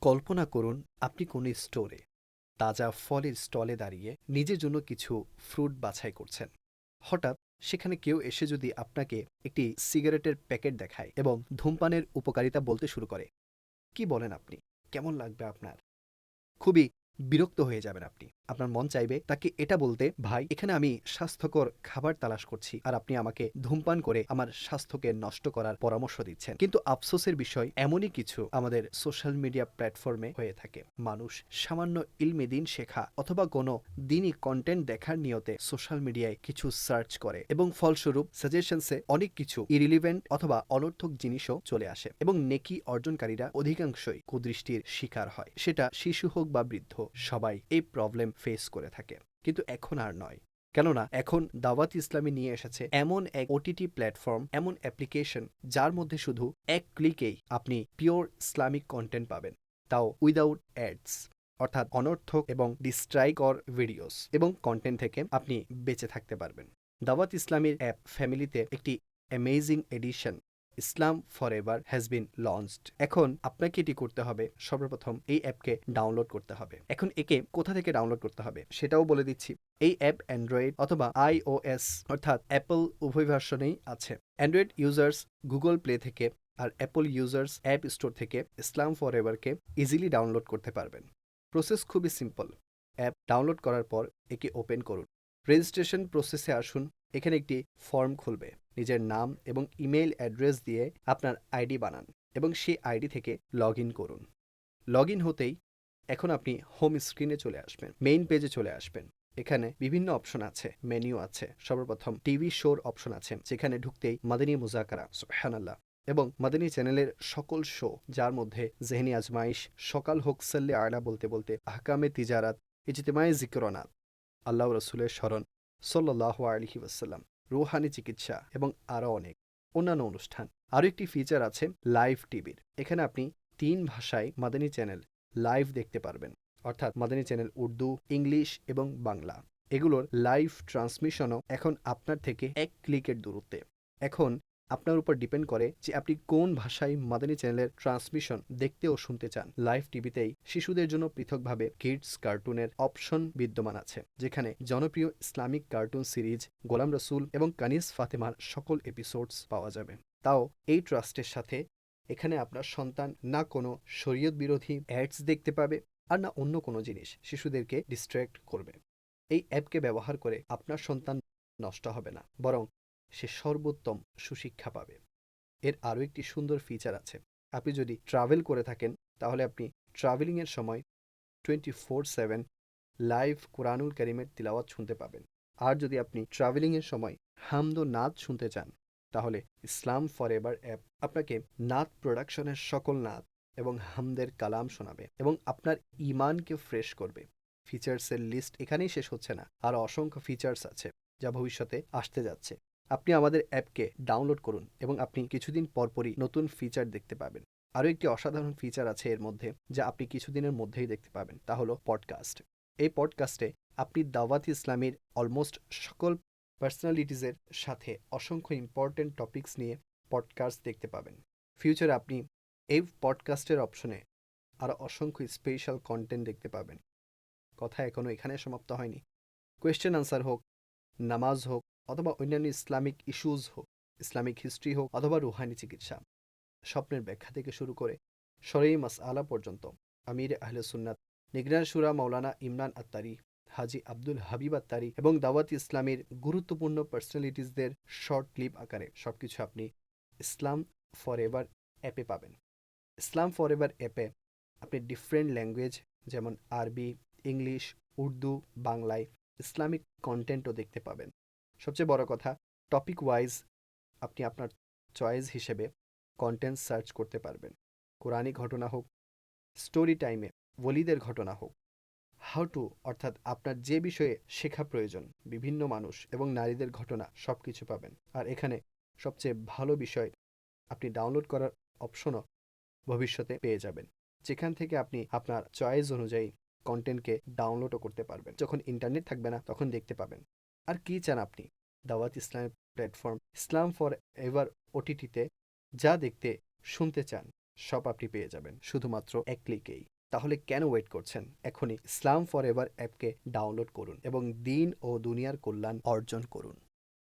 কল্পনা করুন আপনি কোনো স্টোরে, তাজা ফলের স্টলে দাঁড়িয়ে নিজের জন্য কিছু ফ্রুট বাছাই করছেন। হঠাৎ সেখানে কেউ এসে যদি আপনাকে একটি সিগারেটের প্যাকেট দেখায় এবং ধূমপানের উপকারিতা বলতে শুরু করে, কি বলেন আপনি? কেমন লাগবে আপনার? খুবই বিরক্ত হয়ে যাবেন আপনি। আপনার মন চাইবে তাকে এটা বলতে, ভাই, এখানে আমি স্বাস্থ্যকর খাবার তালাশ করছি আর আপনি আমাকে ধূমপান করে আমার স্বাস্থ্যকে নষ্ট করার পরামর্শ দিচ্ছেন। কিন্তু আফসোসের বিষয়, এমনই কিছু আমাদের সোশ্যাল মিডিয়া প্ল্যাটফর্মে হয়ে থাকে। মানুষ সামান্য ইলমে দিন শেখা অথবা কোনো দিনই কন্টেন্ট দেখার নিয়তে সোশ্যাল মিডিয়ায় কিছু সার্চ করে এবং ফলস্বরূপ সাজেশনসে অনেক কিছু ইরিলিভেন্ট অথবা অনর্থক জিনিসও চলে আসে এবং নেকি অর্জনকারীরা অধিকাংশই কুদৃষ্টির শিকার হয়। সেটা শিশু হোক বা বৃদ্ধ, সবাই এই প্রবলেম ফেস করে থাকে। কিন্তু এখন আর নয়। কেননা এখন দাওয়াত ইসলামী নিয়ে এসেছে এমন এক ওটিটি প্ল্যাটফর্ম এমন অ্যাপ্লিকেশন যার মধ্যে শুধু এক ক্লিকেই আপনি পিওর ইসলামিক কন্টেন্ট পাবেন। তাও উইদাউট অ্যাডস অর্থাৎ অনর্থক এবং ডিস্ট্রাইকর ভিডিওস এবং কন্টেন্ট থেকে আপনি বেঁচে থাকতে পারবেন। দাওয়াত ইসলামীর অ্যাপ ফ্যামিলিতে একটি amazing addition Islam forever has been launched এখন আপনাকে এটি করতে হবে, সর্বপ্রথম এই অ্যাপকে ডাউনলোড করতে হবে। এখন একে কোথা থেকে ডাউনলোড করতে হবে সেটাও বলে দিচ্ছি। এই অ্যাপ অ্যান্ড্রয়েড অথবা আইওএস অর্থাৎ অ্যাপল উভয় ভার্সনেই আছে। অ্যান্ড্রয়েড ইউজার্স গুগল প্লে থেকে আর অ্যাপল ইউজার্স অ্যাপ স্টোর থেকে ইসলাম ফর এভারকে ইজিলি ডাউনলোড করতে পারবেন। প্রসেস খুবই সিম্পল অ্যাপ ডাউনলোড করার পর একে ওপেন করুন। রেজিস্ট্রেশন প্রসেসে আসুন। এখানে একটি ফর্ম খুলবে। নিজের নাম এবং ইমেইল অ্যাড্রেস দিয়ে আপনার আইডি বানান এবং সেই আইডি থেকে লগ ইন করুন। লগ ইন হতেই এখন আপনি হোম স্ক্রিনে চলে আসবেন, মেইন পেজে চলে আসবেন। এখানে বিভিন্ন অপশন আছে, মেনু আছে, সর্বপ্রথম টিভি শোর অপশন আছে, যেখানে ঢুকতেই মাদিনী মুজাকারা, সুবহানাল্লাহ, এবং মাদিনী চ্যানেলের সকল শো, যার মধ্যে জেহনি আজমাইশ, সকাল হোক সাল্লে আয়লা বলতে বলতে আহকামে তিজারাত, ইজতেমায় জিক্রনাথ আল্লাহ রসুলের স্মরণ সাল্লাহ আলহি ওয়াসাল্লাম। রুহানি চিকিৎসা এবং আরও অনেক। অন্যান্য অনুষ্ঠান। আরও একটি ফিচার আছে লাইভ টিভির এখানে আপনি তিন ভাষায় মাদানী চ্যানেল লাইভ দেখতে পারবেন। অর্থাৎ মাদানী চ্যানেল উর্দু, ইংলিশ এবং বাংলা। এগুলোর লাইভ ট্রান্সমিশনও এখন আপনার থেকে এক ক্লিকের দূরত্বে। এখন আপনার উপর ডিপেন্ড করে যে আপনি কোন ভাষায় মাদানী চ্যানেলের ট্রান্সমিশন দেখতে ও শুনতে চান। লাইভ টিভিতেই শিশুদের জন্য পৃথকভাবে কিডস কার্টুনের অপশন বিদ্যমান আছে, যেখানে জনপ্রিয় ইসলামিক কার্টুন সিরিজ গোলাম রসুল এবং কানিস ফাতেমার সকল এপিসোডস পাওয়া যাবে। তাও এই ট্রাস্টের সাথে এখানে আপনার সন্তান না কোনো শরীয়ত বিরোধী অ্যাডস দেখতে পাবে আর না অন্য কোনো জিনিস শিশুদেরকে ডিস্ট্র্যাক্ট করবে। এই অ্যাপকে ব্যবহার করে আপনার সন্তান নষ্ট হবে না, বরং সে সর্বোত্তম সুশিক্ষা পাবে। এর আরও একটি সুন্দর ফিচার আছে। আপনি যদি ট্রাভেল করে থাকেন, তাহলে আপনি ট্রাভেলিংয়ের সময় টোয়েন্টি ফোর সেভেন লাইভ কোরআনুল করিমের তিলাওয়াত শুনতে পাবেন। আর যদি আপনি ট্রাভেলিংয়ের সময় হামদ নাদ শুনতে চান, তাহলে ইসলাম ফর এভার অ্যাপ আপনাকে নাদ প্রোডাকশনের সকল নাদ এবং হামদের কালাম শোনাবে এবং আপনার ইমানকে ফ্রেশ করবে। ফিচার্সের লিস্ট এখানেই শেষ হচ্ছে না। আর অসংখ্য ফিচার্স আছে যা ভবিষ্যতে আসতে যাচ্ছে। আপনি আমাদের অ্যাপকে ডাউনলোড করুন এবং আপনি কিছুদিন পরপরই নতুন ফিচার দেখতে পাবেন। আরও একটি অসাধারণ ফিচার আছে এর মধ্যে, যা আপনি কিছুদিনের মধ্যেই দেখতে পাবেন, তা হলো পডকাস্ট এই পডকাস্টে আপনি দাওয়াত ইসলামের অলমোস্ট সকল পার্সোনালিটিসের সাথে অসংখ্য ইম্পর্ট্যান্ট টপিকস নিয়ে পডকাস্ট দেখতে পাবেন। ফিউচারে আপনি এই পডকাস্টের অপশনে আরও অসংখ্য স্পেশাল কন্টেন্ট দেখতে পাবেন। কথা এখনও এখানে সমাপ্ত হয়নি। কোয়েশ্চেন আনসার হোক, নামাজ হোক অথবা অন্যান্য ইসলামিক ইস্যুজ হোক, ইসলামিক হিস্ট্রি হোক, অথবা রুহানি চিকিৎসা। স্বপ্নের ব্যাখ্যা থেকে শুরু করে সরেই মাস আলা পর্যন্ত আমির আহলে সুন্নাত, নিগরান সুরা মৌলানা ইমরান আত্তারি, হাজি আব্দুল হাবিব আত্তারি এবং দাওয়াত ইসলামের গুরুত্বপূর্ণ পার্সোনালিটিসদের শর্ট ক্লিপ আকারে সবকিছু আপনি ইসলাম ফর এভার অ্যাপে পাবেন। ইসলাম ফর এভার অ্যাপে আপনি ডিফারেন্ট ল্যাঙ্গুয়েজ যেমন আরবি, ইংলিশ, উর্দু, বাংলায় ইসলামিক কন্টেন্টও দেখতে পাবেন। সবচেয়ে বড় কথা টপিক ওয়াইজ আপনি আপনার চয়েস হিসেবে কন্টেন্ট সার্চ করতে পারবেন। কোরআনিক ঘটনা হোক স্টোরি টাইমে ওলিদের ঘটনা হোক হাউ টু অর্থাৎ আপনার যে বিষয়ে শেখা প্রয়োজন, বিভিন্ন মানুষ এবং নারীদের ঘটনা সব কিছু পাবেন। আর এখানে সবচেয়ে ভালো বিষয়, আপনি ডাউনলোড করার অপশনও ভবিষ্যতে পেয়ে যাবেন। যেখান থেকে আপনি আপনার চয়েস অনুযায়ী কন্টেন্টকে ডাউনলোডও করতে পারবেন। যখন ইন্টারনেট থাকবে না, তখন দেখতে পাবেন। আর কি চান আপনি? দাওয়াত ইসলামের প্ল্যাটফর্ম ইসলাম ফর এভার ওটিটিতে যা দেখতে, শুনতে চান, সব আপনি পেয়ে যাবেন। শুধুমাত্র এক ক্লিকেই। তাহলে কেন ওয়েট করছেন? এখনই ইসলাম ফর এভার অ্যাপকে ডাউনলোড করুন এবং দিন ও দুনিয়ার কল্যাণ অর্জন করুন।